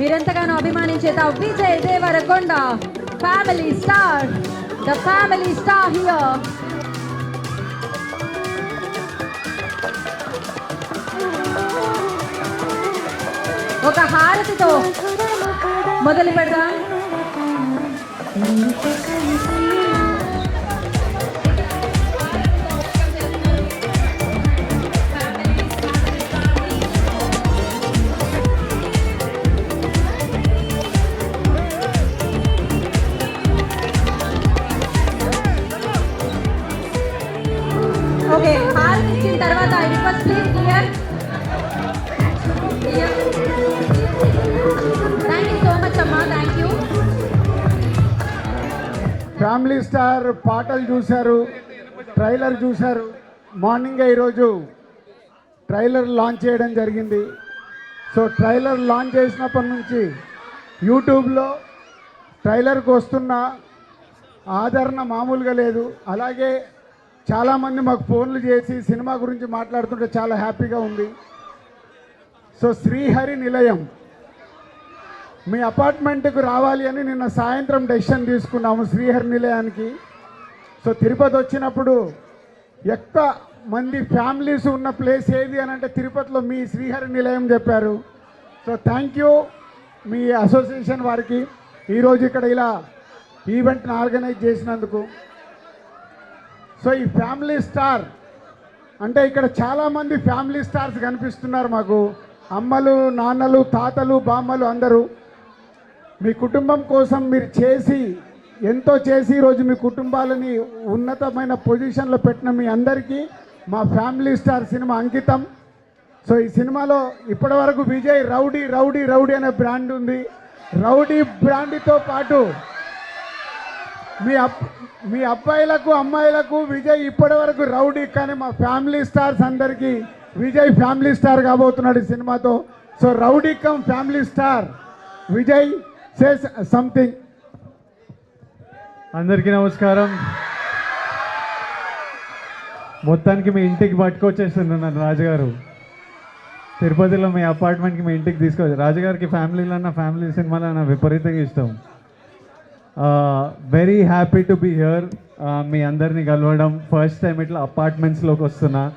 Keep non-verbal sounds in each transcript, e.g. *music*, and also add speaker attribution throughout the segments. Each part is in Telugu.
Speaker 1: విజేత Vijay Deverakonda family star. The family star here. ఒక హారతితో మొదలు పెడదాం. ఓకే హాల్ ఇచ్చిన తర్వాత I request please clear thank you so much అమ్మా థ్యాంక్ యూ
Speaker 2: ఫ్యామిలీ స్టార్ పాటలు చూశారు ట్రైలర్ చూశారు. మార్నింగే ఈరోజు ట్రైలర్ లాంచ్ చేయడం జరిగింది. సో ట్రైలర్ లాంచ్ చేసినప్పటి నుంచి యూట్యూబ్లో ట్రైలర్కి వస్తున్న ఆదరణ మామూలుగా లేదు. అలాగే చాలామంది మాకు ఫోన్లు చేసి సినిమా గురించి మాట్లాడుతుంటే చాలా హ్యాపీగా ఉంది. సో శ్రీహరి నిలయం. మీ అపార్ట్మెంట్కు రావాలి అని నిన్న సాయంత్రం డెసిషన్ తీసుకున్నాము శ్రీహరి నిలయానికి. సో తిరుపతి వచ్చినప్పుడు ఎక్కువ మంది ఫ్యామిలీస్ ఉన్న ప్లేస్ ఏది అని అంటే తిరుపతిలో మీ శ్రీహరి నిలయం చెప్పారు. సో థ్యాంక్ యూ మీ అసోసియేషన్ వారికి. ఈరోజు ఇక్కడ ఇలా ఈవెంట్ని ఆర్గనైజ్ చేసినందుకు. సో ఈ ఫ్యామిలీ స్టార్ అంటే ఇక్కడ చాలామంది ఫ్యామిలీ స్టార్స్ కనిపిస్తున్నారు మాకు. అమ్మలు నాన్నలు తాతలు బామ్మలు అందరూ. మీ కుటుంబం కోసం మీరు చేసి ఎంతో చేసి ఈరోజు మీ కుటుంబాలని ఉన్నతమైన పొజిషన్లో పెట్టిన మీ అందరికీ మా ఫ్యామిలీ స్టార్ సినిమా అంకితం. సో ఈ సినిమాలో ఇప్పటివరకు విజయ్ రౌడీ రౌడీ రౌడీ అనే బ్రాండ్ ఉంది. రౌడీ బ్రాండ్తో పాటు మీ అబ్ మీ అబ్బాయిలకు అమ్మాయిలకు విజయ్ ఇప్పటివరకు రౌడీ కానీ మా ఫ్యామిలీ స్టార్స్ అందరికీ విజయ్ ఫ్యామిలీ స్టార్ కాబోతున్నాడు ఈ సినిమాతో. So rowdy come family star. Vijay says something.
Speaker 3: అందరికీ నమస్కారం. మొత్తానికి మీ ఇంటికి పట్టుకొచ్చేస్తున్నాను నన్ను రాజుగారు. తిరుపతిలో మీ అపార్ట్మెంట్కి మీ ఇంటికి తీసుకొచ్చి రాజుగారికి ఫ్యామిలీలో అన్న ఫ్యామిలీ సినిమాలన్నా విపరీతంగా ఇష్టం. Very happy to be here మీ అందరినీ కలవడం. ఫస్ట్ టైం ఇట్లా అపార్ట్మెంట్స్లోకి వస్తున్నా.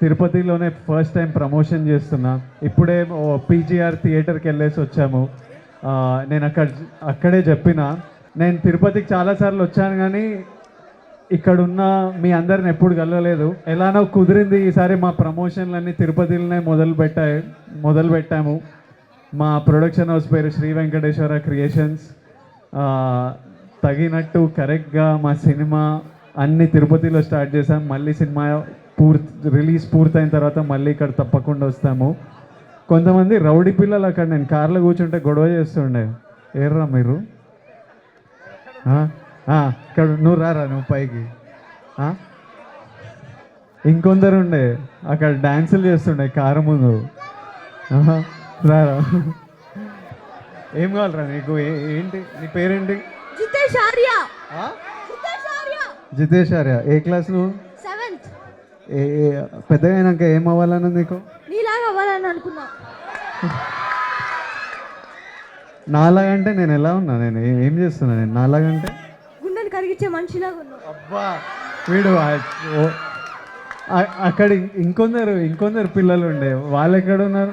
Speaker 3: తిరుపతిలోనే ఫస్ట్ టైం ప్రమోషన్ చేస్తున్నా. ఇప్పుడే పీజీఆర్ థియేటర్కి వెళ్ళేసి వచ్చాము. Uh, నేను అక్కడ అక్కడే చెప్పిన. నేను తిరుపతికి చాలాసార్లు వచ్చాను కానీ ఇక్కడున్న మీ అందరిని ఎప్పుడు కలవలేదు. ఎలానో కుదిరింది ఈసారి మా ప్రమోషన్లన్నీ తిరుపతిలోనే మొదలు పెట్టాయి మొదలు పెట్టాము. మా ప్రొడక్షన్ హౌస్ పేరు శ్రీ వెంకటేశ్వర క్రియేషన్స్ తగినట్టు కరెక్ట్గా మా సినిమా అన్ని తిరుపతిలో స్టార్ట్ చేసాం. మళ్ళీ సినిమా పూర్తి రిలీజ్ పూర్తయిన తర్వాత మళ్ళీ ఇక్కడ తప్పకుండా వస్తాము. కొంతమంది రౌడీ పిల్లలు అక్కడ నేను కార్లో కూర్చుంటే గొడవ చేస్తుండే. ఏర్రా మీరు? ఇక్కడ నువ్వు రారా నువ్వు పైకి? ఇంకొందరుండే ఇంకొందరు ఉండే అక్కడ డ్యాన్సులు చేస్తుండే కారు ముందు. రారా? ఏం కావాలరా నీకు? ఏంటి? నీ పేరేంటి?
Speaker 1: జితేష్ ఆర్య? జితేష్ ఆర్య.
Speaker 3: జితేష్ ఆర్య. ఏ క్లాస్ నువ్వు?
Speaker 1: సెవెంత్
Speaker 3: ఏ పెద్దగా అయినాక ఏం అవ్వాలన్నా నీకు?
Speaker 1: నీలాగా అవ్వాలని అనుకున్నా.
Speaker 3: నాలాగంటే నేను ఎలా ఉన్నా? నేను ఏ- చేస్తున్నా నేను? నాలాగంటే?
Speaker 1: గుండెని కరిగించే మనిషిలాగా ఉన్నావు.
Speaker 3: అబ్బా! వీడు అక్కడ ఇంకొందరు ఇంకొందరు పిల్లలు ఉండే వాళ్ళు ఎక్కడ ఉన్నారు?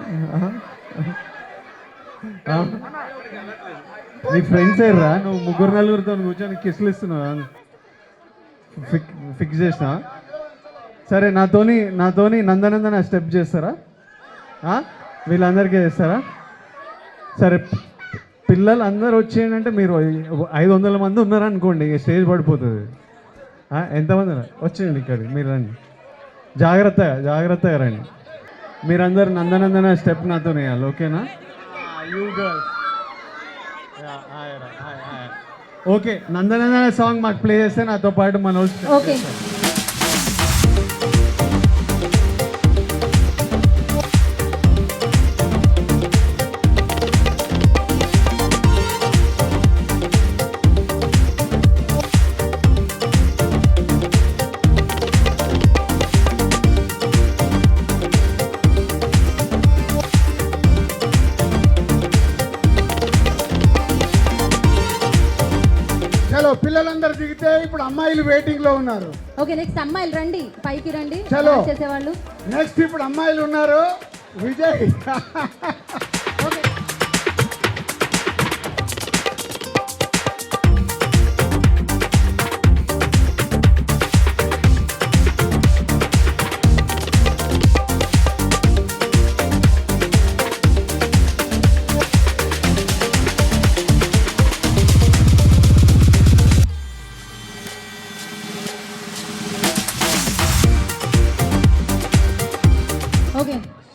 Speaker 3: నీ ఫ్రెండ్స్ ఏర్రా నువ్వు ముగ్గురు నలుగురితో కూర్చొని కిస్లు ఇస్తున్నావు? ఫిక్ ఫిక్స్ చేసిన? సరే నాతోని నాతోని నందనందన స్టెప్ చేస్తారా? వీళ్ళందరికీ చేస్తారా? సరే పిల్లలు అందరు వచ్చేయంటే మీరు ఐదు వందల మంది ఉన్నారనుకోండి ఇక స్టేజ్ పడిపోతుంది. ఎంతమంది వచ్చేయండి ఇక్కడ మీరు రండి. జాగ్రత్తగా జాగ్రత్తగా రండి. మీరందరు నందనందన స్టెప్ నాతో వేయాలి ఓకేనా? You girls okay Nandanandana song మాకు ప్లే చేస్తే నాతో పాటు మనోజ్.
Speaker 1: ఓకే
Speaker 2: పిల్లలందరూ దిగితే ఇప్పుడు అమ్మాయిలు వెయిటింగ్లో ఉన్నారు.
Speaker 1: ఓకే నెక్స్ట్ అమ్మాయిలు రండి. పైకి రండి.
Speaker 2: చలో.
Speaker 1: చేసేవాళ్ళు.
Speaker 2: నెక్స్ట్ ఇప్పుడు అమ్మాయిలు ఉన్నారు. Vijay. *laughs*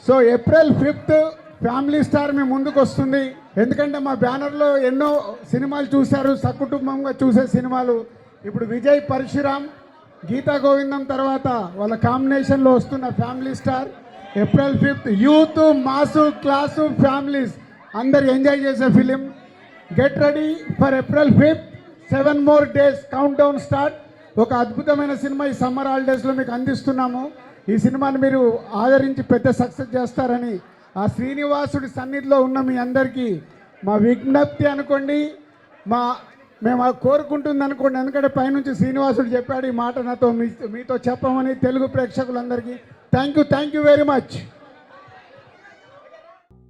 Speaker 2: So April fifth family star మీ ముందుకు వస్తుంది. ఎందుకంటే మా బ్యానర్లో ఎన్నో సినిమాలు చూశారు సకుటుంబంగా చూసే సినిమాలు. ఇప్పుడు విజయ్ పరశురామ్ గీతా గోవిందం తర్వాత వాళ్ళ కాంబినేషన్లో వస్తున్న family star. April fifth youth mass class families. అందరు ఎంజాయ్ చేసే film. Get ready for April fifth. Seven more days count down start. ఒక అద్భుతమైన సినిమా ఈ సమ్మర్ హాలిడేస్లో మీకు అందిస్తున్నాము. ఈ సినిమాని మీరు ఆదరించి పెద్ద సక్సెస్ చేస్తారని ఆ శ్రీనివాసుడి సన్నిధిలో ఉన్న మీ అందరికీ మా విజ్ఞప్తి అనుకోండి. మా మేము ఆ కోరుకుంటుంది అనుకోండి. ఎందుకంటే పైనుంచి శ్రీనివాసుడు చెప్పాడు ఈ మాట నాతో మీ మీతో చెప్పమని తెలుగు ప్రేక్షకులందరికీ. Thank you thank you very much.